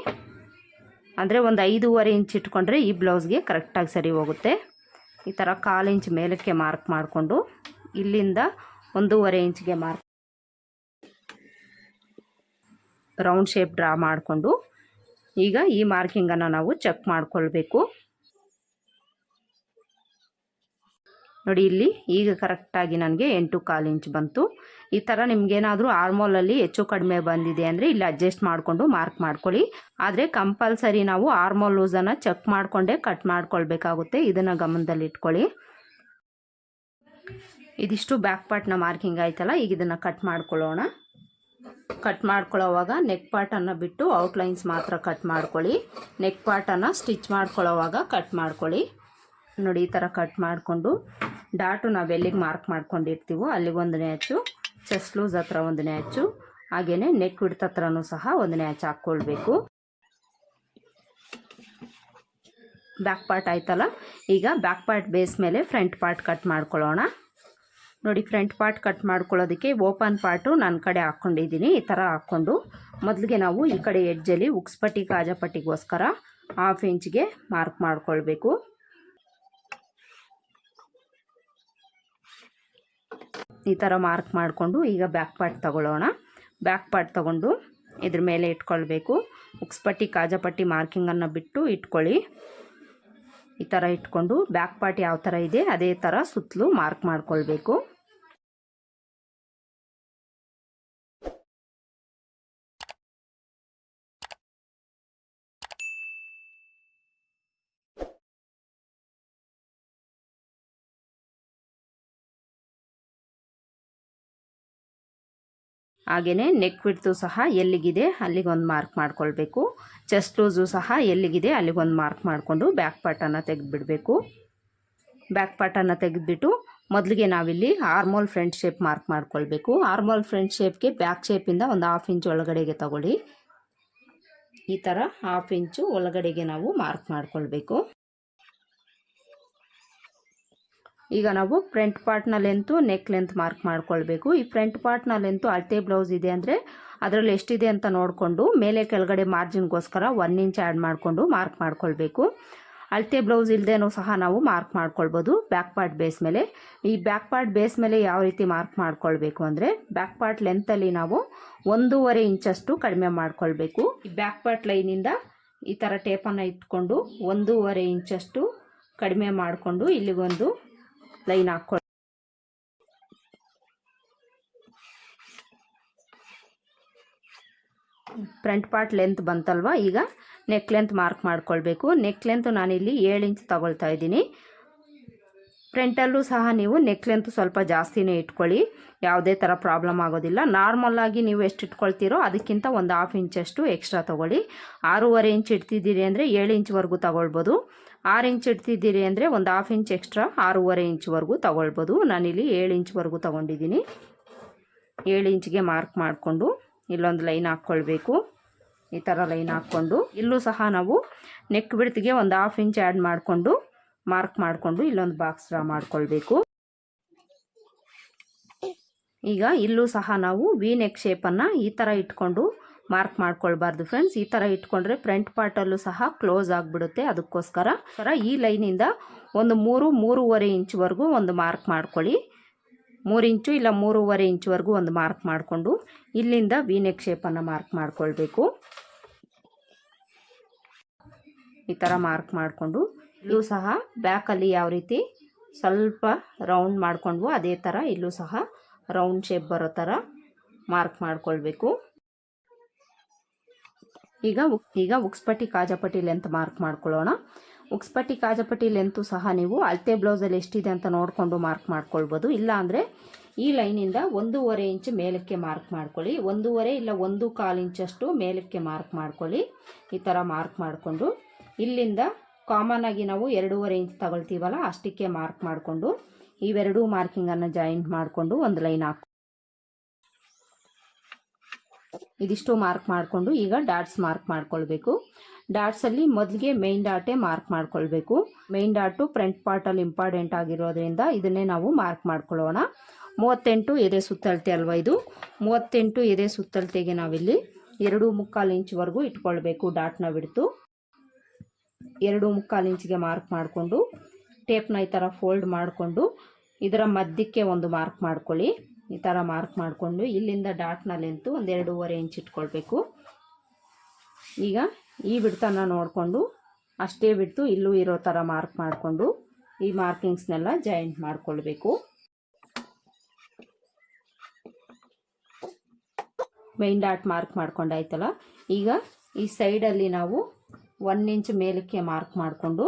ಅಂದರೆ ಒಂದು ಐದೂವರೆ ಇಂಚ್ ಇಟ್ಕೊಂಡ್ರೆ ಈ ಬ್ಲೌಸ್ಗೆ ಕರೆಕ್ಟಾಗಿ ಸರಿ ಹೋಗುತ್ತೆ. ಈ ಥರ ಕಾಲು ಇಂಚ್ ಮೇಲಕ್ಕೆ ಮಾರ್ಕ್ ಮಾಡಿಕೊಂಡು ಇಲ್ಲಿಂದ ಒಂದೂವರೆ ಇಂಚ್ಗೆ ಮಾರ್ಕ್ ರೌಂಡ್ ಶೇಪ್ ಡ್ರಾ ಮಾಡಿಕೊಂಡು ಈಗ ಈ ಮಾರ್ಕಿಂಗನ್ನು ನಾವು ಚೆಕ್ ಮಾಡ್ಕೊಳ್ಬೇಕು. ನೋಡಿ ಇಲ್ಲಿ ಈಗ ಕರೆಕ್ಟಾಗಿ ನನಗೆ ಎಂಟು ಕಾಲು ಇಂಚ್ ಬಂತು. ಈ ಥರ ನಿಮಗೇನಾದರೂ ಆರ್ಮೋಲಲ್ಲಿ ಹೆಚ್ಚು ಕಡಿಮೆ ಬಂದಿದೆ ಅಂದರೆ ಇಲ್ಲಿ ಅಡ್ಜಸ್ಟ್ ಮಾಡಿಕೊಂಡು ಮಾರ್ಕ್ ಮಾಡ್ಕೊಳ್ಳಿ. ಆದರೆ ಕಂಪಲ್ಸರಿ ನಾವು ಆರ್ಮೋಲ್ ಲೂಸನ್ನು ಚೆಕ್ ಮಾಡಿಕೊಂಡೇ ಕಟ್ ಮಾಡ್ಕೊಳ್ಬೇಕಾಗುತ್ತೆ. ಇದನ್ನು ಗಮನದಲ್ಲಿ ಇಟ್ಕೊಳ್ಳಿ. ಇದಿಷ್ಟು ಬ್ಯಾಕ್ ಪಾರ್ಟ್ನ ಮಾರ್ಕಿಂಗ್ ಆಯ್ತಲ್ಲ, ಈಗ ಇದನ್ನು ಕಟ್ ಮಾಡ್ಕೊಳ್ಳೋಣ. ಕಟ್ ಮಾಡ್ಕೊಳ್ಳೋವಾಗ ನೆಕ್ ಪಾರ್ಟನ್ನು ಬಿಟ್ಟು ಔಟ್ಲೈನ್ಸ್ ಮಾತ್ರ ಕಟ್ ಮಾಡ್ಕೊಳ್ಳಿ. ನೆಕ್ ಪಾರ್ಟನ್ನು ಸ್ಟಿಚ್ ಮಾಡ್ಕೊಳ್ಳೋವಾಗ ಕಟ್ ಮಾಡ್ಕೊಳ್ಳಿ. ನೋಡಿ ಈ ಥರ ಕಟ್ ಮಾಡಿಕೊಂಡು ಡಾಟು ನಾವು ಎಲ್ಲಿಗೆ ಮಾರ್ಕ್ ಮಾಡ್ಕೊಂಡಿರ್ತೀವೋ ಅಲ್ಲಿ ಒಂದನೇ ಹಚ್ಚು ಚೆಸ್ಟ್ ಲೂಸ್ ಹತ್ರ ಒಂದನೇ ಹಚ್ಚು ಹಾಗೆಯೇ ನೆಕ್ ವಿಡ್ತ್ ಹತ್ರನೂ ಸಹ ಒಂದನೇ ಹಚ್ಚು ಹಾಕ್ಕೊಳ್ಬೇಕು. ಬ್ಯಾಕ್ ಪಾರ್ಟ್ ಆಯ್ತಲ್ಲ? ಈಗ ಬ್ಯಾಕ್ ಪಾರ್ಟ್ ಬೇಸ್ ಮೇಲೆ ಫ್ರಂಟ್ ಪಾರ್ಟ್ ಕಟ್ ಮಾಡ್ಕೊಳ್ಳೋಣ. ನೋಡಿ ಫ್ರಂಟ್ ಪಾರ್ಟ್ ಕಟ್ ಮಾಡ್ಕೊಳ್ಳೋದಕ್ಕೆ ಓಪನ್ ಪಾರ್ಟು ನನ್ನ ಕಡೆ ಹಾಕ್ಕೊಂಡಿದ್ದೀನಿ, ಈ ಥರ ಹಾಕ್ಕೊಂಡು. ಮೊದಲಿಗೆ ನಾವು ಈ ಕಡೆ ಎಡ್ಜಲ್ಲಿ ಉಕ್ಸ್ಪಟ್ಟಿ ಕಾಜಪಟ್ಟಿಗೋಸ್ಕರ ಹಾಫ್ ಇಂಚ್ಗೆ ಮಾರ್ಕ್ ಮಾಡ್ಕೊಳ್ಬೇಕು. ಈ ಥರ ಮಾರ್ಕ್ ಮಾಡಿಕೊಂಡು ಈಗ ಬ್ಯಾಕ್ ಪಾರ್ಟ್ ತಗೊಳ್ಳೋಣ. ಬ್ಯಾಕ್ ಪಾರ್ಟ್ ತಗೊಂಡು ಇದ್ರ ಮೇಲೆ ಇಟ್ಕೊಳ್ಬೇಕು. ಉಕ್ಸ್ಪಟ್ಟಿ ಕಾಜಪಟ್ಟಿ ಮಾರ್ಕಿಂಗನ್ನು ಬಿಟ್ಟು ಇಟ್ಕೊಳ್ಳಿ. ಈ ಥರ ಇಟ್ಕೊಂಡು ಬ್ಯಾಕ್ ಪಾರ್ಟ್ ಯಾವ ಥರ ಇದೆ, ಅದೇ ಥರ ಸುತ್ತಲೂ ಮಾರ್ಕ್ ಮಾಡ್ಕೊಳ್ಬೇಕು. ಹಾಗೆಯೇ ನೆಕ್ ವಿಡ್ತು ಸಹ ಎಲ್ಲಿಗಿದೆ ಅಲ್ಲಿಗೆ ಒಂದು ಮಾರ್ಕ್ ಮಾಡ್ಕೊಳ್ಬೇಕು. ಚೆಸ್ಟ್ ಲೂಸು ಸಹ ಎಲ್ಲಿಗಿದೆ ಅಲ್ಲಿಗೊಂದು ಮಾರ್ಕ್ ಮಾಡಿಕೊಂಡು ಬ್ಯಾಕ್ ಪಾರ್ಟನ್ನು ತೆಗೆದುಬಿಡಬೇಕು. ಬ್ಯಾಕ್ ಪಾರ್ಟನ್ನು ತೆಗೆದುಬಿಟ್ಟು ಮೊದಲಿಗೆ ನಾವಿಲ್ಲಿ ಆರ್ಮೋಲ್ ಫ್ರಂಟ್ ಶೇಪ್ ಮಾರ್ಕ್ ಮಾಡ್ಕೊಳ್ಬೇಕು. ಆರ್ಮೋಲ್ ಫ್ರಂಟ್ ಶೇಪ್ಗೆ ಬ್ಯಾಕ್ ಶೇಪಿಂದ ಒಂದು ಹಾಫ್ ಇಂಚ್ ಒಳಗಡೆಗೆ ತಗೊಳ್ಳಿ. ಈ ಥರ ಹಾಫ್ ಇಂಚು ಒಳಗಡೆಗೆ ನಾವು ಮಾರ್ಕ್ ಮಾಡ್ಕೊಳ್ಬೇಕು. ಈಗ ನಾವು ಫ್ರಂಟ್ ಪಾರ್ಟ್ನ ಲೆಂತು ನೆಕ್ ಲೆಂತ್ ಮಾರ್ಕ್ ಮಾಡ್ಕೊಳ್ಬೇಕು. ಈ ಫ್ರಂಟ್ ಪಾರ್ಟ್ನ ಲೆಂತು ಅಳತೆ ಬ್ಲೌಸ್ ಇದೆ ಅಂದರೆ ಅದರಲ್ಲಿ ಎಷ್ಟಿದೆ ಅಂತ ನೋಡಿಕೊಂಡು ಮೇಲೆ ಕೆಳಗಡೆ ಮಾರ್ಜಿನ್ಗೋಸ್ಕರ ಒನ್ ಇಂಚ್ ಆ್ಯಡ್ ಮಾಡಿಕೊಂಡು ಮಾರ್ಕ್ ಮಾಡ್ಕೊಳ್ಬೇಕು. ಅಳತೆ ಬ್ಲೌಸ್ ಇಲ್ಲದೇನೂ ಸಹ ನಾವು ಮಾರ್ಕ್ ಮಾಡ್ಕೊಳ್ಬೋದು. ಬ್ಯಾಕ್ ಪಾರ್ಟ್ ಬೇಸ್ ಮೇಲೆ. ಈ ಬ್ಯಾಕ್ ಪಾರ್ಟ್ ಬೇಸ್ ಮೇಲೆ ಯಾವ ರೀತಿ ಮಾರ್ಕ್ ಮಾಡ್ಕೊಳ್ಬೇಕು ಅಂದರೆ ಬ್ಯಾಕ್ ಪಾರ್ಟ್ ಲೆಂತಲ್ಲಿ ನಾವು ಒಂದೂವರೆ ಇಂಚಷ್ಟು ಕಡಿಮೆ ಮಾಡ್ಕೊಳ್ಬೇಕು. ಈ ಬ್ಯಾಕ್ ಪಾರ್ಟ್ ಲೈನಿಂದ ಈ ಥರ ಟೇಪನ್ನು ಇಟ್ಕೊಂಡು ಒಂದೂವರೆ ಇಂಚಷ್ಟು ಕಡಿಮೆ ಮಾಡಿಕೊಂಡು ಇಲ್ಲಿಗೊಂದು ಲೈನ್ ಹಾಕ್ಕೊಳ್ಳಿ ಫ್ರಂಟ್ ಪಾರ್ಟ್ ಲೆಂತ್ ಬಂತಲ್ವಾ? ಈಗ ನೆಕ್ ಲೆಂತ್ ಮಾರ್ಕ್ ಮಾಡ್ಕೊಳ್ಬೇಕು. ನೆಕ್ ಲೆಂತ್ ನಾನಿಲ್ಲಿ ಏಳು ಇಂಚ್ ತಗೊಳ್ತಾ ಇದ್ದೀನಿ. ಫ್ರಂಟಲ್ಲೂ ಸಹ ನೀವು ನೆಕ್ ಲೆಂತ್ ಸ್ವಲ್ಪ ಜಾಸ್ತಿನೇ ಇಟ್ಕೊಳ್ಳಿ. ಯಾವುದೇ ಥರ ಪ್ರಾಬ್ಲಮ್ ಆಗೋದಿಲ್ಲ. ನಾರ್ಮಲ್ ಆಗಿ ನೀವು ಎಷ್ಟು ಇಟ್ಕೊಳ್ತೀರೋ ಅದಕ್ಕಿಂತ ಒಂದು ಹಾಫ್ ಇಂಚಷ್ಟು ಎಕ್ಸ್ಟ್ರಾ ತೊಗೊಳ್ಳಿ. ಆರೂವರೆ ಇಂಚ್ ಇಡ್ತಿದ್ದೀರಿ ಅಂದರೆ ಏಳು ಇಂಚ್ವರೆಗೂ ತಗೊಳ್ಬೋದು. ಆರು ಇಂಚ್ ಇಡ್ತಿದ್ದೀರಿ ಅಂದರೆ ಒಂದು ಹಾಫ್ ಇಂಚ್ ಎಕ್ಸ್ಟ್ರಾ ಆರೂವರೆ ಇಂಚ್ವರೆಗೂ ತಗೊಳ್ಬೋದು. ನಾನಿಲ್ಲಿ ಏಳು ಇಂಚ್ವರೆಗೂ ತೊಗೊಂಡಿದ್ದೀನಿ. ಏಳು ಇಂಚ್ಗೆ ಮಾರ್ಕ್ ಮಾಡಿಕೊಂಡು ಇಲ್ಲೊಂದು ಲೈನ್ ಹಾಕ್ಕೊಳ್ಬೇಕು. ಈ ಥರ ಲೈನ್ ಹಾಕ್ಕೊಂಡು ಇಲ್ಲೂ ಸಹ ನಾವು ನೆಕ್ ಬಿಡ್ತಿಗೆ ಒಂದು ಹಾಫ್ ಇಂಚ್ ಆ್ಯಡ್ ಮಾಡಿಕೊಂಡು ಮಾರ್ಕ್ ಮಾಡಿಕೊಂಡು ಇಲ್ಲೊಂದು ಬಾಕ್ಸ್ ಡ್ರಾ ಮಾಡ್ಕೊಳ್ಬೇಕು. ಈಗ ಇಲ್ಲೂ ಸಹ ನಾವು ವಿ ನೆಕ್ ಶೇಪನ್ನು ಈ ಥರ ಇಟ್ಕೊಂಡು ಮಾರ್ಕ್ ಮಾಡ್ಕೊಳ್ಬಾರ್ದು ಫ್ರೆಂಡ್ಸ್ ಈ ಥರ ಇಟ್ಕೊಂಡ್ರೆ ಫ್ರಂಟ್ ಪಾರ್ಟಲ್ಲೂ ಸಹ ಕ್ಲೋಸ್ ಆಗಿಬಿಡುತ್ತೆ. ಅದಕ್ಕೋಸ್ಕರ ಥರ ಈ ಲೈನಿಂದ ಒಂದು ಮೂರು, ಮೂರುವರೆ ಇಂಚ್ವರೆಗೂ ಒಂದು ಮಾರ್ಕ್ ಮಾಡ್ಕೊಳ್ಳಿ. ಮೂರು ಇಂಚು ಇಲ್ಲ ಮೂರುವರೆ ಇಂಚ್ವರೆಗೂ ಒಂದು ಮಾರ್ಕ್ ಮಾಡಿಕೊಂಡು ಇಲ್ಲಿಂದ ವಿ ನೆಕ್ ಶೇಪನ್ನು ಮಾರ್ಕ್ ಮಾಡ್ಕೊಳ್ಬೇಕು. ಈ ಥರ ಮಾರ್ಕ್ ಮಾಡಿಕೊಂಡು ಇಲ್ಲೂ ಸಹ ಬ್ಯಾಕಲ್ಲಿ ಯಾವ ರೀತಿ ಸ್ವಲ್ಪ ರೌಂಡ್ ಮಾಡಿಕೊಂಡ್ವೋ ಅದೇ ಥರ ಇಲ್ಲೂ ಸಹ ರೌಂಡ್ ಶೇಪ್ ಬರೋ ಥರ ಮಾರ್ಕ್ ಮಾಡ್ಕೊಳ್ಬೇಕು. ಈಗ ಈಗ ಉಕ್ಸ್ಪಟ್ಟಿ ಕಾಜಪಟ್ಟಿ ಲೆಂತ್ ಮಾರ್ಕ್ ಮಾಡ್ಕೊಳ್ಳೋಣ. ಉಕ್ಸ್ಪಟ್ಟಿ ಕಾಜಪಟ್ಟಿ ಲೆಂತು ಸಹ ನೀವು ಅಳತೆ ಬ್ಲೌಸಲ್ಲಿ ಎಷ್ಟಿದೆ ಅಂತ ನೋಡಿಕೊಂಡು ಮಾರ್ಕ್ ಮಾಡ್ಕೊಳ್ಬೋದು. ಇಲ್ಲ ಅಂದರೆ ಈ ಲೈನಿಂದ ಒಂದೂವರೆ ಇಂಚು ಮೇಲಕ್ಕೆ ಮಾರ್ಕ್ ಮಾಡ್ಕೊಳ್ಳಿ. ಒಂದೂವರೆ ಇಲ್ಲ ಒಂದು ಕಾಲು ಇಂಚಷ್ಟು ಮೇಲಕ್ಕೆ ಮಾರ್ಕ್ ಮಾಡ್ಕೊಳ್ಳಿ. ಈ ಥರ ಮಾರ್ಕ್ ಮಾಡಿಕೊಂಡು ಇಲ್ಲಿಂದ ಕಾಮನ್ ಆಗಿ ನಾವು ಎರಡೂವರೆ ಇಂಚ್ ತಗೊಳ್ತೀವಲ್ಲ, ಅಷ್ಟಕ್ಕೆ ಮಾರ್ಕ್ ಮಾಡಿಕೊಂಡು, ಇವೆರಡೂ ಮಾರ್ಕಿಂಗನ್ನು ಜಾಯಿಂಟ್ ಮಾಡಿಕೊಂಡು ಒಂದು ಲೈನ್ ಹಾಕಿ. ಇದಿಷ್ಟು ಮಾರ್ಕ್ ಮಾಡಿಕೊಂಡು ಈಗ ಡಾಟ್ಸ್ ಮಾರ್ಕ್ ಮಾಡ್ಕೊಳ್ಬೇಕು. ಡಾಟ್ಸಲ್ಲಿ ಮೊದಲಿಗೆ ಮೇನ್ ಡಾಟೇ ಮಾರ್ಕ್ ಮಾಡ್ಕೊಳ್ಬೇಕು. ಮೇನ್ ಡಾಟು ಫ್ರಂಟ್ ಪಾರ್ಟಲ್ಲಿ ಇಂಪಾರ್ಟೆಂಟ್ ಆಗಿರೋದ್ರಿಂದ ಇದನ್ನೇ ನಾವು ಮಾರ್ಕ್ ಮಾಡ್ಕೊಳ್ಳೋಣ. ಮೂವತ್ತೆಂಟು ಎದೆ ಸುತ್ತಳತೆ ಅಲ್ವಾ ಇದು? ಮೂವತ್ತೆಂಟು ಎದೆ ಸುತ್ತಳತೆಗೆ ನಾವಿಲ್ಲಿ ಎರಡು ಮುಕ್ಕಾಲು ಇಂಚ್ವರೆಗೂ ಇಟ್ಕೊಳ್ಬೇಕು ಡಾಟ್ನ ಬಿಡ್ತು ಎರಡು ಮುಕ್ಕಾಲು ಇಂಚಿಗೆ ಮಾರ್ಕ್ ಮಾಡಿಕೊಂಡು ಟೇಪ್ನ ಈ ಥರ ಫೋಲ್ಡ್ ಮಾಡಿಕೊಂಡು ಇದರ ಮಧ್ಯಕ್ಕೆ ಒಂದು ಮಾರ್ಕ್ ಮಾಡ್ಕೊಳ್ಳಿ. ಈ ಥರ ಮಾರ್ಕ್ ಮಾಡಿಕೊಂಡು ಇಲ್ಲಿಂದ ಡಾಟ್ನ ಲೆಂತು ಒಂದು ಎರಡೂವರೆ ಇಂಚ್ ಇಟ್ಕೊಳ್ಬೇಕು. ಈಗ ಈ ಬಿಡ್ತನ ನೋಡಿಕೊಂಡು ಅಷ್ಟೇ ಬಿಡ್ತು ಇಲ್ಲೂ ಇರೋ ಥರ ಮಾರ್ಕ್ ಮಾಡಿಕೊಂಡು ಈ ಮಾರ್ಕಿಂಗ್ಸ್ನೆಲ್ಲ ಜಾಯಿಂಟ್ ಮಾಡಿಕೊಳ್ಬೇಕು. ಮೈನ್ ಡಾಟ್ ಮಾರ್ಕ್ ಮಾಡ್ಕೊಂಡಾಯ್ತಲ್ಲ? ಈಗ ಈ ಸೈಡಲ್ಲಿ ನಾವು ಒನ್ ಇಂಚ್ ಮೇಲಕ್ಕೆ ಮಾರ್ಕ್ ಮಾಡಿಕೊಂಡು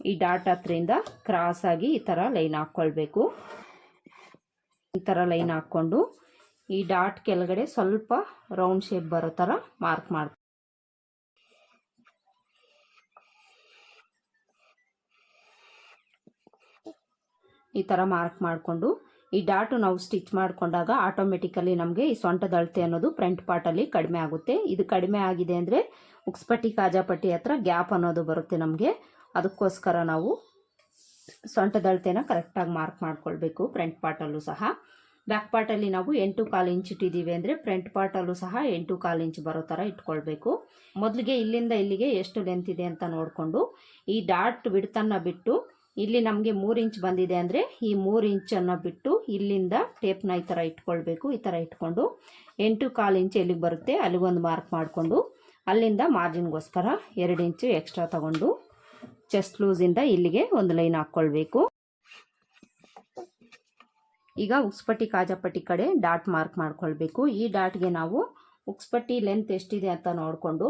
ಈ ಡಾಟ್ ಹತ್ರಿಂದ ಕ್ರಾಸ್ ಆಗಿ ಈ ಥರ ಲೈನ್ ಹಾಕ್ಕೊಳ್ಬೇಕು ಈ ಥರ ಲೈನ್ ಹಾಕ್ಕೊಂಡು ಈ ಡಾಟ್ ಕೆಳಗಡೆ ಸ್ವಲ್ಪ ರೌಂಡ್ ಶೇಪ್ ಬರೋ ಥರ ಮಾರ್ಕ್ ಮಾಡಿ ಈ ಥರ ಮಾರ್ಕ್ ಮಾಡಿಕೊಂಡು ಈ ಡಾಟು ನಾವು ಸ್ಟಿಚ್ ಮಾಡಿಕೊಂಡಾಗ ಆಟೋಮೆಟಿಕಲಿ ನಮಗೆ ಈ ಸೊಂಟದ ಅಳತೆ ಅನ್ನೋದು ಫ್ರಂಟ್ ಪಾರ್ಟಲ್ಲಿ ಕಡಿಮೆ ಆಗುತ್ತೆ. ಇದು ಕಡಿಮೆ ಆಗಿದೆ ಅಂದರೆ ಉಕ್ಸ್ಪಟ್ಟಿ ಕಾಜಾಪಟ್ಟಿ ಹತ್ರ ಗ್ಯಾಪ್ ಅನ್ನೋದು ಬರುತ್ತೆ ನಮಗೆ. ಅದಕ್ಕೋಸ್ಕರ ನಾವು ಸೊಂಟದ ಅಳತೆನ ಕರೆಕ್ಟಾಗಿ ಮಾರ್ಕ್ ಮಾಡ್ಕೊಳ್ಬೇಕು ಫ್ರಂಟ್ ಪಾರ್ಟಲ್ಲೂ ಸಹ. ಬ್ಯಾಕ್ ಪಾರ್ಟಲ್ಲಿ ನಾವು ಎಂಟು ಕಾಲು ಇಂಚ್ ಇಟ್ಟಿದ್ದೀವಿ ಅಂದರೆ ಫ್ರಂಟ್ ಪಾರ್ಟಲ್ಲೂ ಸಹ ಎಂಟು ಕಾಲು ಇಂಚ್ ಬರೋ ಥರ ಇಟ್ಕೊಳ್ಬೇಕು. ಮೊದಲಿಗೆ ಇಲ್ಲಿಂದ ಇಲ್ಲಿಗೆ ಎಷ್ಟು ಲೆಂತ್ ಇದೆ ಅಂತ ನೋಡಿಕೊಂಡು ಈ ಡಾಟ್ ಬಿಡ್ತನ್ನು ಬಿಟ್ಟು ಇಲ್ಲಿ ನಮಗೆ ಮೂರು ಇಂಚ್ ಬಂದಿದೆ ಅಂದರೆ ಈ ಮೂರು ಇಂಚನ್ನು ಬಿಟ್ಟು ಇಲ್ಲಿಂದ ಟೇಪ್ನ ಈ ಥರ ಇಟ್ಕೊಳ್ಬೇಕು, ಈ ಥರ ಇಟ್ಕೊಂಡು ಎಂಟು ಕಾಲು ಇಂಚ್ ಎಲ್ಲಿಗೆ ಬರುತ್ತೆ ಅಲ್ಲಿಗೊಂದು ಮಾರ್ಕ್ ಮಾಡಿಕೊಂಡು ಅಲ್ಲಿಂದ ಮಾರ್ಜಿನ್ಗೋಸ್ಕರ ಎರಡು ಇಂಚು ಎಕ್ಸ್ಟ್ರಾ ತಗೊಂಡು ಚೆಸ್ಟ್ ಲೂಸಿಂದ ಇಲ್ಲಿಗೆ ಒಂದು ಲೈನ್ ಹಾಕ್ಕೊಳ್ಬೇಕು. ಈಗ ಉಕ್ಸ್ಪಟ್ಟಿ, ಕಾಜಾಪಟ್ಟಿ ಕಡೆ ಡಾಟ್ ಮಾರ್ಕ್ ಮಾಡ್ಕೊಳ್ಬೇಕು. ಈ ಡಾಟ್ಗೆ ನಾವು ಉಕ್ಸ್ಪಟ್ಟಿ ಲೆಂತ್ ಎಷ್ಟಿದೆ ಅಂತ ನೋಡಿಕೊಂಡು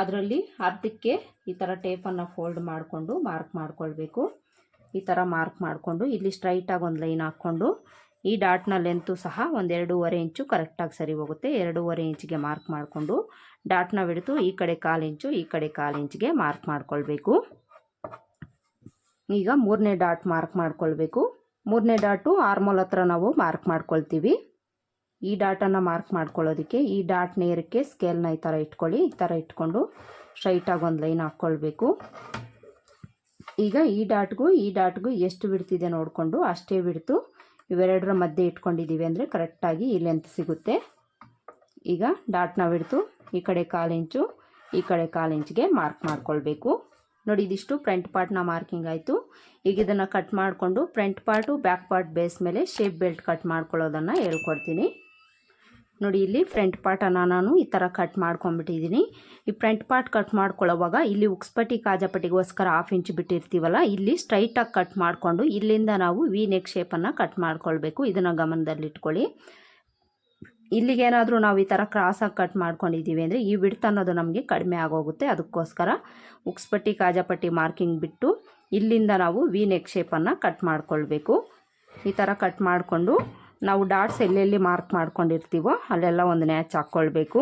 ಅದರಲ್ಲಿ ಅರ್ಧಕ್ಕೆ ಈ ಥರ ಟೇಪನ್ನು ಫೋಲ್ಡ್ ಮಾಡಿಕೊಂಡು ಮಾರ್ಕ್ ಮಾಡ್ಕೊಳ್ಬೇಕು. ಈ ಥರ ಮಾರ್ಕ್ ಮಾಡಿಕೊಂಡು, ಇಲ್ಲಿ ಸ್ಟ್ರೈಟಾಗಿ ಒಂದು ಲೈನ್ ಹಾಕ್ಕೊಂಡು, ಈ ಡಾಟ್ನ ಲೆಂತು ಸಹ ಒಂದು ಎರಡೂವರೆ ಇಂಚು ಕರೆಕ್ಟಾಗಿ ಸರಿ ಹೋಗುತ್ತೆ. ಎರಡೂವರೆ ಇಂಚಿಗೆ ಮಾರ್ಕ್ ಮಾಡಿಕೊಂಡು ಡಾಟ್ನ ಬಿಡಿತು ಈ ಕಡೆ ಕಾಲು ಇಂಚು ಈ ಕಡೆ ಕಾಲು ಇಂಚಿಗೆ ಮಾರ್ಕ್ ಮಾಡಿಕೊಳ್ಬೇಕು. ಈಗ ಮೂರನೇ ಡಾಟ್ ಮಾರ್ಕ್ ಮಾಡಿಕೊಳ್ಬೇಕು. ಮೂರನೇ ಡಾಟು ಆರ್ಮೋಲ್ ಹತ್ರ ನಾವು ಮಾರ್ಕ್ ಮಾಡ್ಕೊಳ್ತೀವಿ. ಈ ಡಾಟನ್ನು ಮಾರ್ಕ್ ಮಾಡ್ಕೊಳ್ಳೋದಕ್ಕೆ ಈ ಡಾಟ್ ನೇರಕ್ಕೆ ಸ್ಕೇಲ್ನ ಈ ಥರ ಇಟ್ಕೊಳ್ಳಿ, ಈ ಥರ ಇಟ್ಕೊಂಡು ಸ್ಟ್ರೈಟಾಗಿ ಒಂದು ಲೈನ್ ಹಾಕ್ಕೊಳ್ಬೇಕು. ಈಗ ಈ ಡಾಟ್ಗೂ ಈ ಡಾಟ್ಗೂ ಎಷ್ಟು ಬಿಡ್ತಿದೆ ನೋಡಿಕೊಂಡು ಅಷ್ಟೇ ಬಿಡ್ತು ಇವೆರಡರ ಮಧ್ಯೆ ಇಟ್ಕೊಂಡಿದ್ದೀವಿ ಅಂದರೆ ಕರೆಕ್ಟಾಗಿ ಈ ಲೆಂತ್ ಸಿಗುತ್ತೆ. ಈಗ ಡಾಟ್ನ ಬಿಡ್ತು ಈ ಕಡೆ ಕಾಲಿಂಚು ಈ ಕಡೆ ಕಾಲು ಇಂಚ್ಗೆ ಮಾರ್ಕ್ ಮಾಡ್ಕೊಳ್ಬೇಕು. ನೋಡಿ, ಇದಿಷ್ಟು ಫ್ರಂಟ್ ಪಾರ್ಟ್ನ ಮಾರ್ಕಿಂಗ್ ಆಯಿತು. ಈಗ ಇದನ್ನು ಕಟ್ ಮಾಡಿಕೊಂಡು front part back part base ಮೇಲೆ ಶೇಪ್ ಬೆಲ್ಟ್ ಕಟ್ ಮಾಡ್ಕೊಳ್ಳೋದನ್ನು ಹೇಳ್ಕೊಡ್ತೀನಿ. ನೋಡಿ, ಇಲ್ಲಿ ಫ್ರಂಟ್ ಪಾರ್ಟನ್ನು ನಾನು ಈ ಥರ ಕಟ್ ಮಾಡ್ಕೊಂಡ್ಬಿಟ್ಟಿದ್ದೀನಿ. ಈ ಫ್ರಂಟ್ ಪಾರ್ಟ್ ಕಟ್ ಮಾಡ್ಕೊಳ್ಳೋವಾಗ ಇಲ್ಲಿ ಉಕ್ಸ್ಪಟ್ಟಿ ಕಾಜಾಪಟ್ಟಿಗೋಸ್ಕರ ಹಾಫ್ ಇಂಚ್ ಬಿಟ್ಟಿರ್ತೀವಲ್ಲ, ಇಲ್ಲಿ ಸ್ಟ್ರೈಟಾಗಿ ಕಟ್ ಮಾಡಿಕೊಂಡು ಇಲ್ಲಿಂದ ನಾವು ವಿ ನೆಕ್ ಶೇಪನ್ನು ಕಟ್ ಮಾಡ್ಕೊಳ್ಬೇಕು. ಇದನ್ನು ಗಮನದಲ್ಲಿಟ್ಕೊಳ್ಳಿ. ಇಲ್ಲಿಗೇನಾದರೂ ನಾವು ಈ ಥರ ಕ್ರಾಸಾಗಿ ಕಟ್ ಮಾಡ್ಕೊಂಡಿದ್ದೀವಿ ಅಂದರೆ ಈ ಬಿಡ್ತು ಅನ್ನೋದು ನಮಗೆ ಕಡಿಮೆ ಆಗೋಗುತ್ತೆ. ಅದಕ್ಕೋಸ್ಕರ ಉಕ್ಸ್ಪಟ್ಟಿ ಕಾಜಾಪಟ್ಟಿ ಮಾರ್ಕಿಂಗ್ ಬಿಟ್ಟು ಇಲ್ಲಿಂದ ನಾವು ವಿ ನೆಕ್ ಶೇಪನ್ನು ಕಟ್ ಮಾಡಿಕೊಳ್ಬೇಕು. ಈ ಥರ ಕಟ್ ಮಾಡಿಕೊಂಡು ನಾವು ಡಾಟ್ಸ್ ಎಲ್ಲೆಲ್ಲಿ ಮಾರ್ಕ್ ಮಾಡ್ಕೊಂಡಿರ್ತೀವೋ ಅಲ್ಲೆಲ್ಲ ಒಂದು ನ್ಯಾಚ್ ಹಾಕ್ಕೊಳ್ಬೇಕು.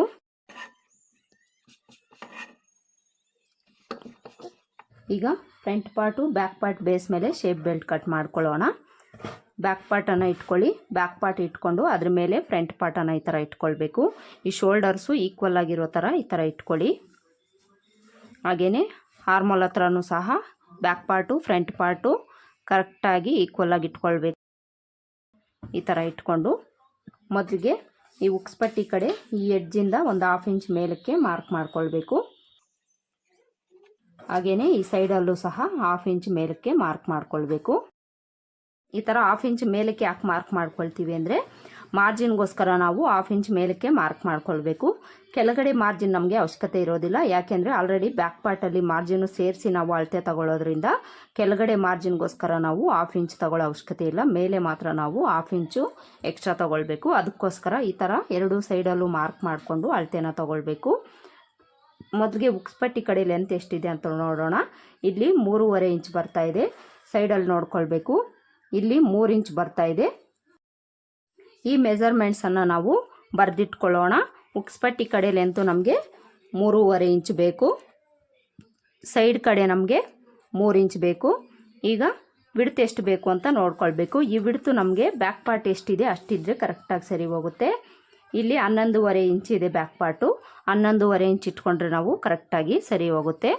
ಈಗ front part back part base ಮೇಲೆ ಶೇಪ್ ಬೆಲ್ಟ್ ಕಟ್ ಮಾಡ್ಕೊಳ್ಳೋಣ. ಬ್ಯಾಕ್ ಪಾರ್ಟನ್ನು ಇಟ್ಕೊಳ್ಳಿ. ಬ್ಯಾಕ್ ಪಾರ್ಟ್ ಇಟ್ಕೊಂಡು ಅದ್ರ ಮೇಲೆ ಫ್ರಂಟ್ ಪಾರ್ಟನ್ನು ಈ ಥರ ಇಟ್ಕೊಳ್ಬೇಕು. ಈ ಶೋಲ್ಡರ್ಸು ಈಕ್ವಲ್ ಆಗಿರೋ ಥರ ಈ ಥರ ಇಟ್ಕೊಳ್ಳಿ. ಹಾಗೆಯೇ ಹಾರ್ಮೋಲ್ ಹತ್ರನೂ ಸಹ ಬ್ಯಾಕ್ ಪಾರ್ಟು, ಫ್ರಂಟ್ ಪಾರ್ಟು ಕರೆಕ್ಟಾಗಿ ಈಕ್ವಲ್ ಆಗಿ ಇಟ್ಕೊಳ್ಬೇಕು. ಈ ಥರ ಇಟ್ಕೊಂಡು ಮೊದಲಿಗೆ ಈ ಉಕ್ಸ್ಪಟ್ಟಿ ಕಡೆ ಈ ಎಡ್ಜಿಂದ ಒಂದು ಹಾಫ್ ಇಂಚ್ ಮೇಲಕ್ಕೆ ಮಾರ್ಕ್ ಮಾಡ್ಕೊಳ್ಬೇಕು. ಹಾಗೆಯೇ ಈ ಸೈಡಲ್ಲೂ ಸಹ ಹಾಫ್ ಇಂಚ್ ಮೇಲಕ್ಕೆ ಮಾರ್ಕ್ ಮಾಡ್ಕೊಳ್ಬೇಕು. ಈ ಥರ ಹಾಫ್ ಇಂಚ್ ಮೇಲಕ್ಕೆ ಯಾಕೆ ಮಾರ್ಕ್ ಮಾಡ್ಕೊಳ್ತೀವಿ ಅಂದರೆ ಮಾರ್ಜಿನ್ಗೋಸ್ಕರ ನಾವು ಹಾಫ್ ಇಂಚ್ ಮೇಲಕ್ಕೆ ಮಾರ್ಕ್ ಮಾಡ್ಕೊಳ್ಬೇಕು. ಕೆಳಗಡೆ ಮಾರ್ಜಿನ್ ನಮಗೆ ಅವಶ್ಯಕತೆ ಇರೋದಿಲ್ಲ. ಯಾಕೆಂದರೆ ಆಲ್ರೆಡಿ ಬ್ಯಾಕ್ ಪಾರ್ಟಲ್ಲಿ ಮಾರ್ಜಿನ್ ಸೇರಿಸಿ ನಾವು ಅಳತೆ ತಗೊಳ್ಳೋದ್ರಿಂದ ಕೆಳಗಡೆ ಮಾರ್ಜಿನ್ಗೋಸ್ಕರ ನಾವು ಹಾಫ್ ಇಂಚ್ ತಗೊಳ್ಳೋ ಅವಶ್ಯಕತೆ ಇಲ್ಲ. ಮೇಲೆ ಮಾತ್ರ ನಾವು ಹಾಫ್ ಇಂಚು ಎಕ್ಸ್ಟ್ರಾ ತಗೊಳ್ಬೇಕು. ಅದಕ್ಕೋಸ್ಕರ ಈ ಥರ ಎರಡು ಸೈಡಲ್ಲೂ ಮಾರ್ಕ್ ಮಾಡಿಕೊಂಡು ಅಳತೆನ ತಗೊಳ್ಬೇಕು. ಮೊದಲಿಗೆ ಉಕ್ಸ್ಪಟ್ಟಿ ಕಡೆ ಲೆಂತ್ ಎಷ್ಟಿದೆ ಅಂತ ನೋಡೋಣ. ಇಲ್ಲಿ ಮೂರುವರೆ ಇಂಚ್ ಬರ್ತಾ ಇದೆ. ಸೈಡಲ್ಲಿ ನೋಡ್ಕೊಳ್ಬೇಕು. ಇಲ್ಲಿ ಮೂರು ಇಂಚ್ ಬರ್ತಾ ಇದೆ. ಈ ಮೆಜರ್ಮೆಂಟ್ಸನ್ನು ನಾವು ಬರೆದಿಟ್ಕೊಳ್ಳೋಣ. ಉಕ್ಸ್ಪಟ್ಟಿ ಕಡೆಯಲ್ಲಂತೂ ಲೆಂತು ನಮಗೆ ಮೂರುವರೆ ಇಂಚ್ ಬೇಕು. ಸೈಡ್ ಕಡೆ ನಮಗೆ ಮೂರು ಇಂಚ್ ಬೇಕು. ಈಗ ವಿಡ್ತ್ ಎಷ್ಟು ಬೇಕು ಅಂತ ನೋಡ್ಕೊಳ್ಬೇಕು. ಈ ವಿಡ್ತು ನಮಗೆ ಬ್ಯಾಕ್ ಪಾರ್ಟ್ ಎಷ್ಟಿದೆ ಅಷ್ಟಿದ್ರೆ ಕರೆಕ್ಟಾಗಿ ಸರಿ ಹೋಗುತ್ತೆ. ಇಲ್ಲಿ ಹನ್ನೊಂದುವರೆ ಇಂಚ್ ಇದೆ ಬ್ಯಾಕ್ ಪಾರ್ಟು ಹನ್ನೊಂದುವರೆ ಇಂಚ್ ಇಟ್ಕೊಂಡ್ರೆ ನಾವು ಕರೆಕ್ಟಾಗಿ ಸರಿ ಹೋಗುತ್ತೆ.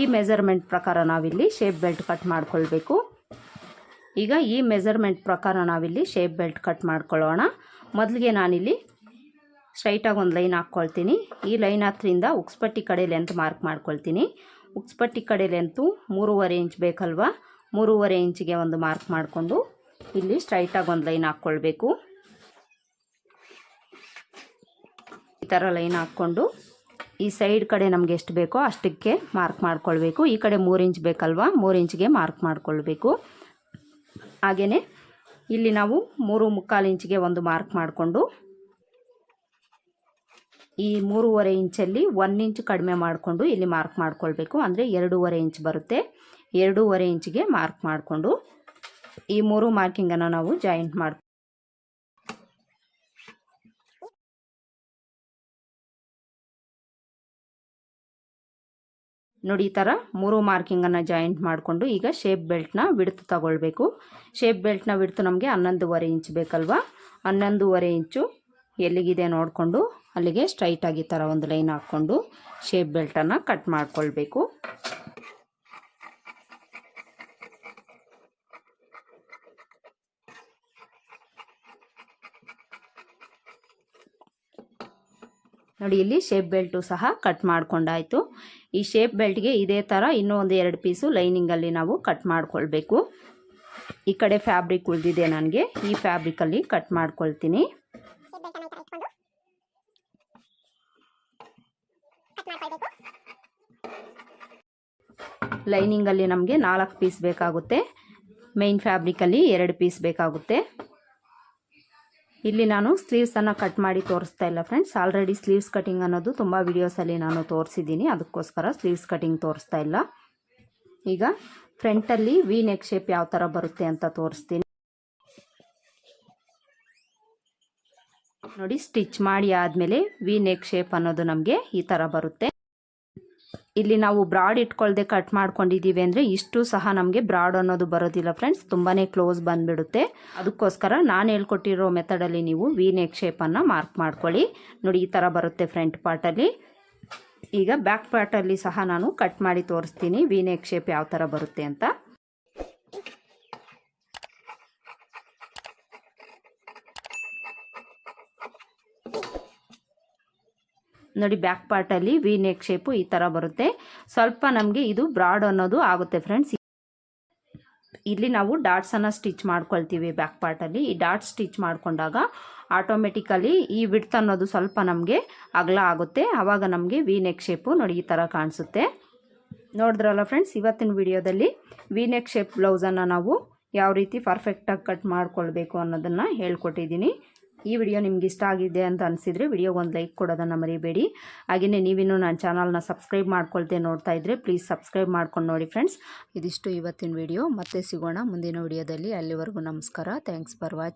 ಈ ಮೆಜರ್ಮೆಂಟ್ ಪ್ರಕಾರ ನಾವಿಲ್ಲಿ ಶೇಪ್ ಬೆಲ್ಟ್ ಕಟ್ ಮಾಡ್ಕೊಳ್ಬೇಕು. ಈಗ ಈ ಮೆಸರ್ಮೆಂಟ್ ಪ್ರಕಾರ ನಾವಿಲ್ಲಿ ಶೇಪ್ ಬೆಲ್ಟ್ ಕಟ್ ಮಾಡ್ಕೊಳ್ಳೋಣ. ಮೊದಲಿಗೆ ನಾನಿಲ್ಲಿ ಸ್ಟ್ರೈಟಾಗಿ ಒಂದು ಲೈನ್ ಹಾಕ್ಕೊಳ್ತೀನಿ. ಈ ಲೈನ್ ಹತ್ರಿಂದ ಉಕ್ಸ್ಪಟ್ಟಿ ಕಡೆ ಲೆಂತ್ ಮಾರ್ಕ್ ಮಾಡ್ಕೊಳ್ತೀನಿ. ಉಕ್ಸ್ಪಟ್ಟಿ ಕಡೆ ಲೆಂತು ಮೂರುವರೆ ಇಂಚ್ ಬೇಕಲ್ವಾ? ಮೂರುವರೆ ಇಂಚಿಗೆ ಒಂದು ಮಾರ್ಕ್ ಮಾಡಿಕೊಂಡು ಇಲ್ಲಿ ಸ್ಟ್ರೈಟಾಗಿ ಒಂದು ಲೈನ್ ಹಾಕ್ಕೊಳ್ಬೇಕು. ಈ ಥರ ಲೈನ್ ಹಾಕ್ಕೊಂಡು ಈ ಸೈಡ್ ಕಡೆ ನಮಗೆ ಎಷ್ಟು ಬೇಕೋ ಅಷ್ಟಕ್ಕೆ ಮಾರ್ಕ್ ಮಾಡ್ಕೊಳ್ಬೇಕು. ಈ ಕಡೆ ಮೂರು ಇಂಚ್ ಬೇಕಲ್ವಾ? ಮೂರು ಇಂಚಿಗೆ ಮಾರ್ಕ್ ಮಾಡ್ಕೊಳ್ಬೇಕು. ಹಾಗೆಯೇ ಇಲ್ಲಿ ನಾವು ಮೂರು ಮುಕ್ಕಾಲು ಇಂಚಿಗೆ ಒಂದು ಮಾರ್ಕ್ ಮಾಡಿಕೊಂಡು ಈ ಮೂರುವರೆ ಇಂಚಲ್ಲಿ ಒನ್ ಇಂಚ್ ಕಡಿಮೆ ಮಾಡಿಕೊಂಡು ಇಲ್ಲಿ ಮಾರ್ಕ್ ಮಾಡ್ಕೊಳ್ಬೇಕು. ಅಂದರೆ ಎರಡೂವರೆ ಇಂಚ್ ಬರುತ್ತೆ. ಎರಡೂವರೆ ಇಂಚಿಗೆ ಮಾರ್ಕ್ ಮಾಡಿಕೊಂಡು ಈ ಮೂರು ಮಾರ್ಕಿಂಗನ್ನು ನಾವು ಜಾಯಿಂಟ್ ಮಾಡಿ ನೋಡಿ ಈ ಥರ ಮೂರು ಮಾರ್ಕಿಂಗನ್ನು ಜಾಯಿಂಟ್ ಮಾಡಿಕೊಂಡು ಈಗ ಶೇಪ್ ಬೆಲ್ಟ್ನ ಬಿಡ್ತು ತಗೊಳ್ಬೇಕು. ಶೇಪ್ ಬೆಲ್ಟ್ನ ವಿಡ್ತು ನಮಗೆ ಹನ್ನೊಂದುವರೆ ಇಂಚ್ ಬೇಕಲ್ವಾ? ಹನ್ನೊಂದುವರೆ ಇಂಚು ಎಲ್ಲಿಗಿದೆ ನೋಡಿಕೊಂಡು ಅಲ್ಲಿಗೆ ಸ್ಟ್ರೈಟಾಗಿ ಥರ ಒಂದು ಲೈನ್ ಹಾಕ್ಕೊಂಡು ಶೇಪ್ ಬೆಲ್ಟನ್ನು ಕಟ್ ಮಾಡ್ಕೊಳ್ಬೇಕು. ನೋಡಿ, ಇಲ್ಲಿ ಶೇಪ್ ಬೆಲ್ಟು ಸಹ ಕಟ್ ಮಾಡ್ಕೊಂಡಾಯಿತು. ಈ ಶೇಪ್ ಬೆಲ್ಟ್ಗೆ ಇದೇ ಥರ ಇನ್ನೂ ಒಂದು ಎರಡು ಪೀಸು ಲೈನಿಂಗಲ್ಲಿ ನಾವು ಕಟ್ ಮಾಡ್ಕೊಳ್ಬೇಕು. ಈ ಕಡೆ ಫ್ಯಾಬ್ರಿಕ್ ಉಳಿದಿದೆ ನನಗೆ, ಈ ಫ್ಯಾಬ್ರಿಕಲ್ಲಿ ಕಟ್ ಮಾಡ್ಕೊಳ್ತೀನಿ. ಲೈನಿಂಗಲ್ಲಿ ನಮಗೆ ನಾಲ್ಕು ಪೀಸ್ ಬೇಕಾಗುತ್ತೆ. ಮೇನ್ ಫ್ಯಾಬ್ರಿಕಲ್ಲಿ ಎರಡು ಪೀಸ್ ಬೇಕಾಗುತ್ತೆ. ಇಲ್ಲಿ ನಾನು ಸ್ಲೀವ್ಸನ್ನು ಕಟ್ ಮಾಡಿ ತೋರಿಸ್ತಾ ಇಲ್ಲ ಫ್ರೆಂಡ್ಸ್ ಆಲ್ರೆಡಿ ಸ್ಲೀವ್ಸ್ ಕಟಿಂಗ್ ಅನ್ನೋದು ತುಂಬ ವಿಡಿಯೋಸಲ್ಲಿ ನಾನು ತೋರಿಸಿದ್ದೀನಿ. ಅದಕ್ಕೋಸ್ಕರ ಸ್ಲೀವ್ಸ್ ಕಟಿಂಗ್ ತೋರಿಸ್ತಾ ಇಲ್ಲ. ಈಗ ಫ್ರಂಟಲ್ಲಿ ವಿ ನೆಕ್ ಶೇಪ್ ಯಾವ ಥರ ಬರುತ್ತೆ ಅಂತ ತೋರಿಸ್ತೀನಿ. ನೋಡಿ ಸ್ಟಿಚ್ ಮಾಡಿ ಆದಮೇಲೆ ವಿ ನೆಕ್ ಶೇಪ್ ಅನ್ನೋದು ನಮಗೆ ಈ ಥರ ಬರುತ್ತೆ. ಇಲ್ಲಿ ನಾವು ಬ್ರಾಡ್ ಇಟ್ಕೊಳ್ದೆ ಕಟ್ ಮಾಡ್ಕೊಂಡಿದ್ದೀವಿ ಅಂದರೆ ಇಷ್ಟು ಸಹ ನಮಗೆ ಬ್ರಾಡ್ ಅನ್ನೋದು ಬರೋದಿಲ್ಲ ಫ್ರೆಂಡ್ಸ್ ತುಂಬಾ ಕ್ಲೋಸ್ ಬಂದುಬಿಡುತ್ತೆ. ಅದಕ್ಕೋಸ್ಕರ ನಾನು ಹೇಳ್ಕೊಟ್ಟಿರೋ ಮೆಥಡಲ್ಲಿ ನೀವು ವಿ ನೆಕ್ ಶೇಪನ್ನು ಮಾರ್ಕ್ ಮಾಡ್ಕೊಳ್ಳಿ. ನೋಡಿ, ಈ ಥರ ಬರುತ್ತೆ ಫ್ರಂಟ್ ಪಾರ್ಟಲ್ಲಿ ಈಗ ಬ್ಯಾಕ್ ಪಾರ್ಟಲ್ಲಿ ಸಹ ನಾನು ಕಟ್ ಮಾಡಿ ತೋರಿಸ್ತೀನಿ ವಿ ನೆಕ್ ಶೇಪ್ ಯಾವ ಥರ ಬರುತ್ತೆ ಅಂತ. ನೋಡಿ ಬ್ಯಾಕ್ ಪಾರ್ಟಲ್ಲಿ ವಿ ನೆಕ್ ಶೇಪು ಈ ಥರ ಬರುತ್ತೆ. ಸ್ವಲ್ಪ ನಮಗೆ ಇದು ಬ್ರಾಡ್ ಅನ್ನೋದು ಆಗುತ್ತೆ ಫ್ರೆಂಡ್ಸ್ ಇಲ್ಲಿ ನಾವು ಡಾಟ್ಸನ್ನು ಸ್ಟಿಚ್ ಮಾಡ್ಕೊಳ್ತೀವಿ ಬ್ಯಾಕ್ ಪಾರ್ಟಲ್ಲಿ ಈ ಡಾಟ್ ಸ್ಟಿಚ್ ಮಾಡಿಕೊಂಡಾಗ ಆಟೋಮೆಟಿಕಲಿ ಈ ವಿಡ್ತ್ ಅನ್ನೋದು ಸ್ವಲ್ಪ ನಮಗೆ ಅಗಲ ಆಗುತ್ತೆ. ಆವಾಗ ನಮಗೆ ವಿ ನೆಕ್ ಶೇಪು ನೋಡಿ ಈ ಥರ ಕಾಣಿಸುತ್ತೆ. ನೋಡಿದ್ರಲ್ಲ ಫ್ರೆಂಡ್ಸ್ ಇವತ್ತಿನ ವಿಡಿಯೋದಲ್ಲಿ ವಿ ನೆಕ್ ಶೇಪ್ ಬ್ಲೌಸನ್ನು ನಾವು ಯಾವ ರೀತಿ ಪರ್ಫೆಕ್ಟಾಗಿ ಕಟ್ ಮಾಡ್ಕೊಳ್ಬೇಕು ಅನ್ನೋದನ್ನು ಹೇಳ್ಕೊಟ್ಟಿದ್ದೀನಿ. ಈ ವಿಡಿಯೋ ನಿಮ್ಗೆ ಇಷ್ಟ ಆಗಿದೆ ಅಂತ ಅನಿಸಿದರೆ ವಿಡಿಯೋಗೆ ಒಂದು ಲೈಕ್ ಕೊಡೋದನ್ನು ಮರಿಬೇಡಿ. ಹಾಗೆಯೇ ನೀವಿನ್ನೂ ನನ್ನ ಚಾನಲ್ನ ಸಬ್ಸ್ಕ್ರೈಬ್ ಮಾಡ್ಕೊಳ್ತೆ ನೋಡ್ತಾ ಇದ್ದರೆ ಪ್ಲೀಸ್ ಸಬ್ಸ್ಕ್ರೈಬ್ ಮಾಡ್ಕೊಂಡು ನೋಡಿ ಫ್ರೆಂಡ್ಸ್. ಇದಿಷ್ಟು ಇವತ್ತಿನ ವಿಡಿಯೋ. ಮತ್ತೆ ಸಿಗೋಣ ಮುಂದಿನ ವಿಡಿಯೋದಲ್ಲಿ. ಅಲ್ಲಿವರೆಗೂ ನಮಸ್ಕಾರ. Thanks for watching